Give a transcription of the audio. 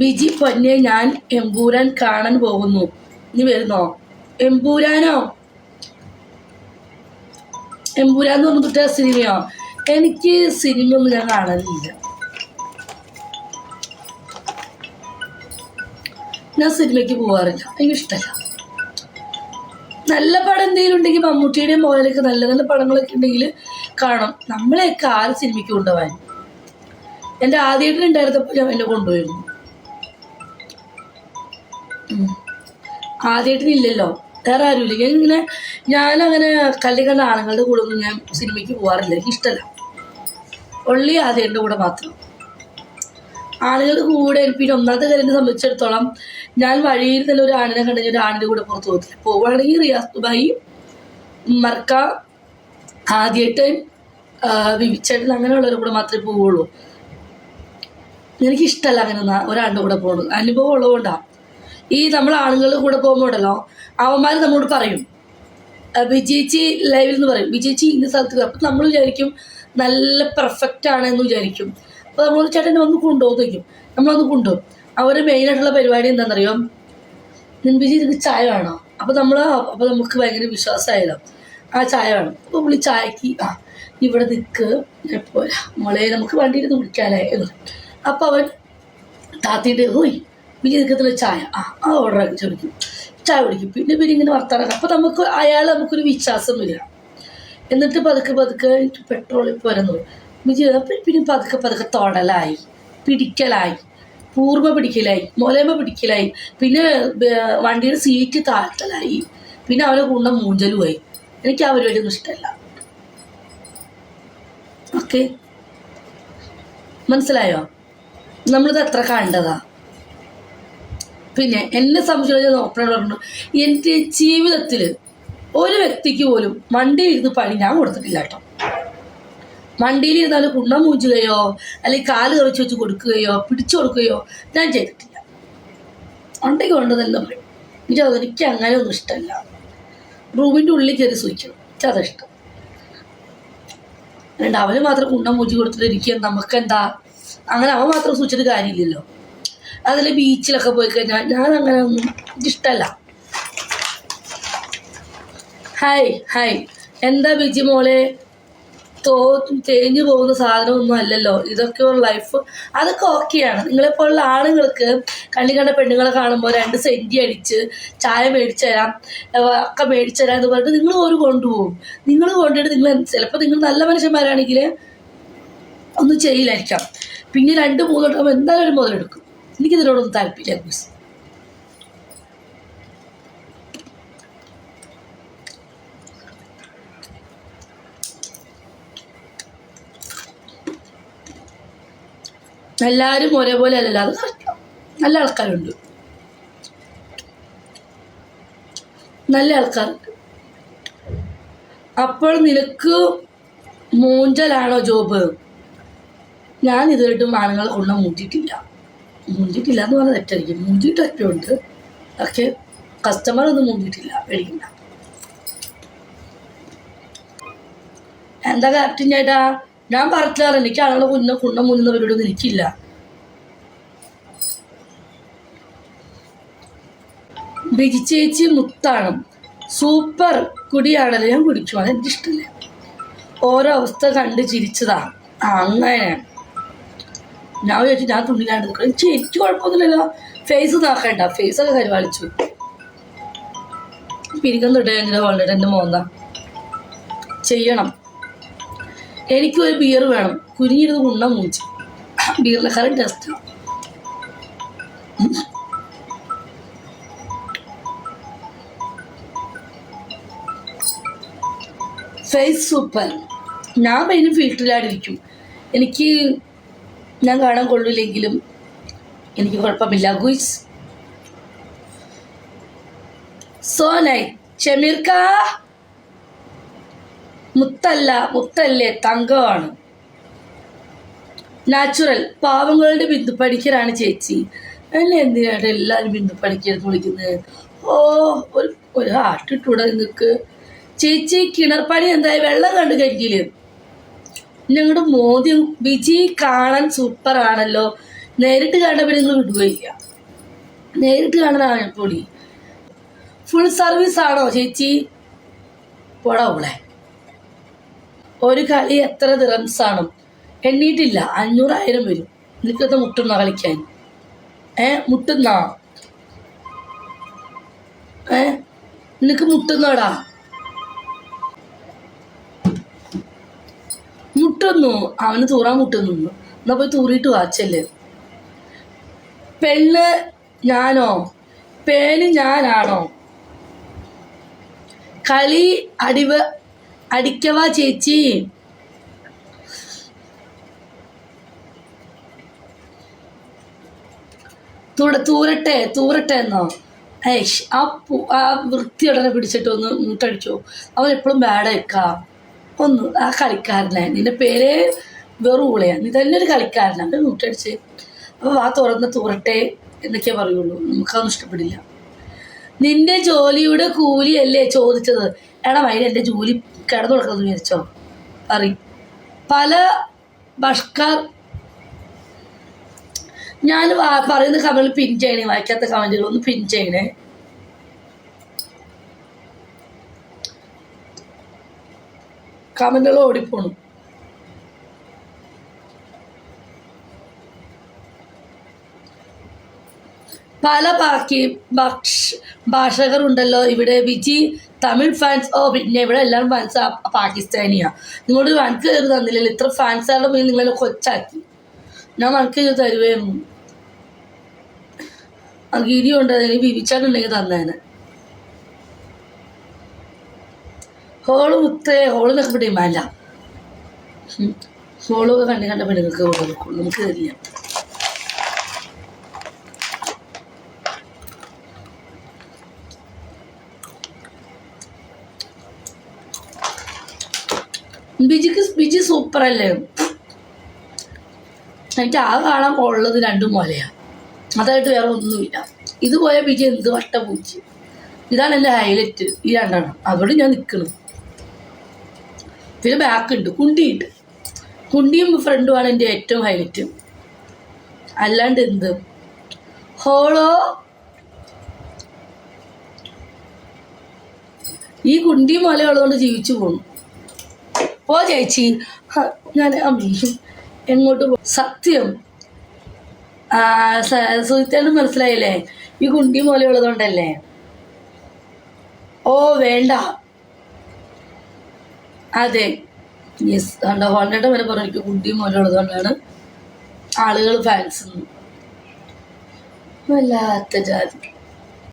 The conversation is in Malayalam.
ബിജി പൊന്നെ ഞാൻ എമ്പൂരാൻ കാണാൻ പോകുന്നു. നീ വരുന്നോ? എമ്പൂരാനോ? എമ്പൂരാൻ എന്ന് പറഞ്ഞിട്ട് സിനിമയോ? എനിക്ക് സിനിമ ഒന്നും ഞാൻ കാണാനില്ല ഞാൻ സിനിമയ്ക്ക് പോകാറില്ല എനിക്ക് ഇഷ്ടമല്ല നല്ല പടം എന്തെങ്കിലും ഉണ്ടെങ്കിൽ മമ്മൂട്ടിയുടെയും മോഹൻലൊക്കെ നല്ല നല്ല പടങ്ങളൊക്കെ ഉണ്ടെങ്കിൽ കാണാം. നമ്മളെയൊക്കെ ആര് സിനിമയ്ക്ക് കൊണ്ടുപോകാൻ എന്റെ ആദ്യമായിട്ട് ഉണ്ടായിരുന്നപ്പോൾ ഞാൻ എന്നെ കൊണ്ടുപോയിരുന്നു. ആദ്യമായിട്ടില്ലല്ലോ വേറെ ആരുമില്ല. ഞാൻ ഇങ്ങനെ ഞാനങ്ങനെ കല്ല് കണ്ട ആണുങ്ങളുടെ കൂടെ ഒന്നും ഞാൻ സിനിമയ്ക്ക് പോകാറില്ല എനിക്ക് ഇഷ്ടമല്ല ഒള്ളി ആദ്യന്റെ കൂടെ മാത്രം. ആളുകളുടെ കൂടെ പിന്നെ ഒന്നാമത്തെ കാര്യം സംബന്ധിച്ചിടത്തോളം ഞാൻ വഴിയിൽ തന്നെ ഒരു ആണിനെ കണ്ടെങ്കിൽ ഒരു ആണിന്റെ കൂടെ പുറത്ത് പോകത്തില്ല. പോവുകയാണെങ്കിൽ റിയാസ് ദുബായി മർക്ക ആദ്യമായിട്ട് വിവിച്ചേട്ടൻ അങ്ങനെയുള്ളവരുടെ കൂടെ മാത്രമേ പോവുള്ളൂ എനിക്കിഷ്ടമല്ല അങ്ങനെ ഒരാളുടെ കൂടെ പോകുന്നത് അനുഭവം ഉള്ളതുകൊണ്ടാണ് ഈ നമ്മൾ ആണുങ്ങളുടെ കൂടെ പോകുമ്പോഴല്ലോ അവന്മാർ നമ്മളോട് പറയും. വിജയിച്ചി ലൈവിൽ എന്ന് പറയും. വിജയിച്ചി ഇന്ന സ്ഥലത്ത്. അപ്പം നമ്മൾ വിചാരിക്കും നല്ല പെർഫെക്റ്റ് ആണ് എന്ന് വിചാരിക്കും അപ്പോൾ നമ്മൾ ചേട്ടൻ വന്ന് കൊണ്ടുപോകും വയ്ക്കും നമ്മളൊന്ന് കൊണ്ടുപോകും അവരുടെ മെയിനായിട്ടുള്ള പരിപാടി എന്താണെന്നറിയോ നിൻബിജി നിനക്ക് ചായ വേണോ? അപ്പോൾ നമ്മൾ അപ്പോൾ നമുക്ക് ഭയങ്കര വിശ്വാസമായല്ലോ. ആ ചായ വേണം. അപ്പോൾ പുള്ളി ചായക്ക് ആ ഇവിടെ നിൽക്ക് പോയാ മോളെ നമുക്ക് വണ്ടിയിൽ നിന്ന് കുടിക്കാല്ലേ എന്ന്. അപ്പോൾ അവൻ താത്തിന്റെ ഹോയ് ബിജി ഇതൊക്കെ ചായ. ആ അത് ഓർഡർ ആക്കി ചോദിക്കും. ചായ കുടിക്കും. പിന്നെ പിന്നെ ഇങ്ങനെ വർത്താനം. അപ്പോൾ നമുക്ക് അയാൾ നമുക്കൊരു വിശ്വാസം വരിക എന്നിട്ട് പതുക്കെ പതുക്കെ പെട്രോളിൽ പോരെന്ന് പറയും അപ്പം പിന്നെ പതുക്കെ പതുക്കെ തൊടലായി പിടിക്കലായി പൂർവ പിടിക്കലായി മുലമ പിടിക്കലായി. പിന്നെ വണ്ടിയുടെ സീറ്റ് താഴ്ത്തലായി. പിന്നെ അവരെ കൊണ്ട മൂഞ്ചലുമായി എനിക്ക് ആ പരിപാടിയൊന്നും ഇഷ്ടമല്ല. ഓക്കെ മനസ്സിലായോ? നമ്മളിത് എത്ര കണ്ടതാ? പിന്നെ എന്നെ സംബന്ധിച്ച് നോക്കണോട് പറഞ്ഞു എന്റെ ജീവിതത്തിൽ ഒരു വ്യക്തിക്ക് പോലും വണ്ടിയിൽ ഇരുന്ന് പണി ഞാൻ കൊടുത്തിട്ടില്ല കേട്ടോ. വണ്ടിയിൽ ഇരുന്നാൽ കുണ്ണം മൂഞ്ചുകയോ അല്ലെങ്കിൽ കാൽ കറിച്ച് വെച്ച് കൊടുക്കുകയോ പിടിച്ചു കൊടുക്കുകയോ ഞാൻ ചെയ്തിട്ടില്ല. വണ്ടിക്ക് കൊണ്ടതെല്ലാം പറയും എനിക്ക് അത് എനിക്ക് അങ്ങനെ ഒന്നും ഇഷ്ടമല്ല. റൂമിന്റെ ഉള്ളിൽ കയറി സൂചിക്കണം എനിക്ക് അതിഷ്ടം അതുകൊണ്ട് അവന് മാത്രം കുണ്ണം മൂഞ്ചി കൊടുത്തിട്ട് ഇരിക്കുക നമുക്കെന്താ? അങ്ങനെ അവൻ മാത്രം സൂചിച്ചിട്ട് കാര്യമില്ലല്ലോ. അതിൽ ബീച്ചിലൊക്കെ പോയി കഴിഞ്ഞാൽ ഞാൻ അങ്ങനെ ഒന്നും ഇഷ്ടമല്ല ഹായ് ഹായ് എന്താ ബിജി മോളെ? തോ തേഞ്ഞു പോകുന്ന സാധനമൊന്നും അല്ലല്ലോ. ഇതൊക്കെ ഒരു ലൈഫ് അതൊക്കെ ഓക്കെയാണ് നിങ്ങളെപ്പോലുള്ള ആണുങ്ങൾക്ക് കണ്ണി കണ്ട പെണ്ണുങ്ങളെ കാണുമ്പോൾ രണ്ട് സെന്റി അടിച്ച് ചായ മേടിച്ചു തരാം ഒക്കെ മേടിച്ചു തരാം എന്ന് പറഞ്ഞിട്ട് നിങ്ങൾ ഒരു കൊണ്ടുപോകും. നിങ്ങൾ കൊണ്ടുപോയിട്ട് നിങ്ങൾ ചിലപ്പോൾ നിങ്ങൾ നല്ല മനുഷ്യന്മാരാണെങ്കിൽ ഒന്നും ചെയ്യില്ലായിരിക്കാം. പിന്നെ രണ്ട് മൂന്ന് വട്ടം എന്തായാലും ഒരു മുതലെടുക്കും. എനിക്കിതിനോടൊന്നും താല്പര്യമില്ല ഗുസ് എല്ലാവരും ഒരേപോലെ അല്ലല്ലോ അത്. നല്ല ആൾക്കാരുണ്ട്. നല്ല ആൾക്കാർ അപ്പോൾ നിനക്ക് മൂഞ്ചലാണോ ജോബ് ഞാൻ ഇതുവരെയായിട്ടും ആണുങ്ങളെ കൊണ്ട് മൂട്ടിയിട്ടില്ല. മൂഞ്ചിട്ടില്ല എന്ന് പറഞ്ഞാൽ തെറ്റായിരിക്കും മൂഞ്ചിട്ടൊക്കെ ഉണ്ട് പക്ഷെ കസ്റ്റമർ ഒന്നും മൂഞ്ചിട്ടില്ല പേടിക്കില്ല എന്താ ക്യാപ്റ്റൻ ചേട്ടാ? ഞാൻ പറഞ്ഞാറ് എനിക്ക് കുന്ന കുണ്ണം മുന്നവരോട് നിൽക്കില്ല ബിജി ചേച്ചി മുത്താണ്. സൂപ്പർ കുടിയാണല്ലോ. ഞാൻ കുടിച്ചു അതെനിക്കിഷ്ടമില്ല ഓരോ അവസ്ഥ കണ്ട് ചിരിച്ചതാ. അങ്ങനെ. ഞാൻ വിചാരിച്ചു ഞാൻ തുണിയിലാണ്ട് നിൽക്കണം എനിക്ക് കുഴപ്പമൊന്നുമില്ലല്ലോ. ഫേസ് നോക്കണ്ട ഫേസൊക്കെ കരുവാളിച്ചു പിരികം തൊട്ടേങ്കിലോ വളരെ എന്റെ മോന്ത. ചെയ്യണം. എനിക്കൊരു ബിയർ വേണം. കുരിഞ്ഞിരുന്ന് കുണ്ണ മൂച്ച്. ബിയറിലെ കറണ്ട് ടെസ്റ്റ് ഫേസ് സൂപ്പർ ഞാൻ മെയിനും ഫിൽറ്ററിലാടിരിക്കും എനിക്ക് ഞാൻ കാണാൻ കൊള്ളില്ലെങ്കിലും എനിക്ക് കുഴപ്പമില്ല. ഗുയിസ്. സോ നൈ ഷമീർക്ക മുത്തല്ല മുത്തല്ലേ തങ്കമാണ് നാച്ചുറൽ പാവങ്ങളുടെ ബിന്ദു പഠിക്കലാണ് ചേച്ചി. അല്ല എന്തിനാണ് എല്ലാവരും ബിന്ദു പഠിക്കരുത് വിളിക്കുന്നത്? ഓ ഒരു ഒരു ആട്ടിട്ടൂടെ നിങ്ങൾക്ക് ചേച്ചി കിണർപ്പണി എന്തായി? വെള്ളം കണ്ടു കഴിക്കില്ല ഞങ്ങളുടെ മോദി വിജയ് കാണാൻ സൂപ്പർ ആണല്ലോ. നേരിട്ട് കാണുമ്പോൾ നിങ്ങൾ വിടുകയില്ല. നേരിട്ട് കാണുന്നതാണ് പൊളി. ഫുൾ സർവീസ് ആണോ ചേച്ചി? പോടാ ഒരു കളി എത്ര ദിറംസ് ആണ്? എണ്ണീട്ടില്ല. അഞ്ഞൂറായിരം വരും. നിനക്കത് മുട്ടുന്ന കളിക്കാൻ? ഏ മുട്ടുന്ന? ഏ നിനക്ക് മുട്ടുന്നോടാ? മുട്ടുന്നു അവന് തൂറാൻ മുട്ടുന്നു എന്നാ പോയി തൂറിയിട്ട് വാച്ചല്ലേ പെണ്ണ് ഞാനോ? പേന് ഞാനാണോ? കളി അടിവ അടിക്കവാ ചേച്ചി. തൂട തൂരട്ടെ തൂരട്ടെ എന്നോ? ഏഷ് ആ വൃത്തി വൃത്തിയുടനെ പിടിച്ചിട്ട് ഒന്ന് മുട്ടടിച്ചു. അവൻ എപ്പോഴും ബാഡായിക്കാ ഒന്ന് ആ കളിക്കാരനെ നിന്റെ പേര് വെറു ഉളയാണ്. നീ തന്നെ ഒരു കളിക്കാരനാണ്. അത് മുട്ടടിച്ച് അപ്പോൾ ആ തുറന്ന് തുറട്ടെ എന്നൊക്കെ പറയുള്ളൂ. നമുക്കതൊന്നും ഇഷ്ടപ്പെടില്ല. നിന്റെ ജോലിയുടെ കൂലിയല്ലേ ചോദിച്ചത്? എടാ വൈകി എന്റെ ജോലി കിടന്നു കൊടുക്കുന്നത് വിചാരിച്ചോ? പറയും. പല ബഷ്കാർ ഞാൻ പറയുന്ന കമന്റ് പിൻ ചെയ്യണേ വായിക്കാത്ത കമന്റുകൾ ഒന്ന് പിൻ ചെയ്യണേ. കമന്റുകൾ ഓടിപ്പോണു. പല ബാക്കി ഭക്ഷ ഭാഷകരുണ്ടല്ലോ. ഇവിടെ വിജി തമിഴ് ഫാൻസ് ഓ പിന്നെ ഇവിടെ എല്ലാവരും ഫാൻസ് പാകിസ്ഥാനിയാ. നിങ്ങളോട് വനക്ക് കയറി തന്നില്ലല്ലോ. ഇത്ര ഫാൻസുകളുടെ മുന്നിൽ നിങ്ങളെ കൊച്ചാക്കി. ഞാൻ വനക്ക് ഇത് തരുവായിരുന്നു ആ ഗിരി ഉണ്ട് അതിന് വിരിച്ചാലുണ്ടെങ്കിൽ തന്നേനെ. ഹോൾ മുത്തേ ഹോൾ ഇവിടെ വേണ്ട ഹോളൊക്കെ കണ്ട് കണ്ട പെണ്ണുങ്ങൾക്ക് കൊടുക്കും നമുക്ക് തരില്ല. ബിജിക്ക് ബിജി സൂപ്പർ അല്ലേ എനിക്ക് ആ കാണാൻ ഉള്ളത് രണ്ടും പോലെയാണ് അതായിട്ട് വേറെ ഒന്നുമില്ല. ഇതുപോലെ ബിജി എന്ത് വട്ട പൂച്ചി ഇതാണ് എന്റെ ഹൈലൈറ്റ് ഈ രണ്ടെണ്ണം. അവിടെ ഞാൻ നിൽക്കണം പിന്നെ ബാക്ക് ഉണ്ട് കുണ്ടിയുണ്ട്. കുണ്ടിയും ഫ്രണ്ടുമാണ് എന്റെ ഏറ്റവും ഹൈലൈറ്റ് അല്ലാണ്ട് എന്ത്? ഹോളോ. ഈ കുണ്ടിയും മലയുള്ളതുകൊണ്ട് ജീവിച്ചു പോകുന്നു പോ ചേച്ചി. ഞാൻ എങ്ങോട്ട് പോ? സത്യം. സുഹൃത്തേനും മനസ്സിലായില്ലേ? ഈ കുണ്ടി മോലെ ഉള്ളതുകൊണ്ടല്ലേ? ഓ വേണ്ട. അതെ. യെസ് കണ്ടോ ഹോണ്ടേട്ട വരെ പറഞ്ഞു എനിക്ക് കുട്ടിയും മോനും ഉള്ളത് കൊണ്ടാണ് ആളുകൾ ഫാൻസ് വല്ലാത്ത ജാതി.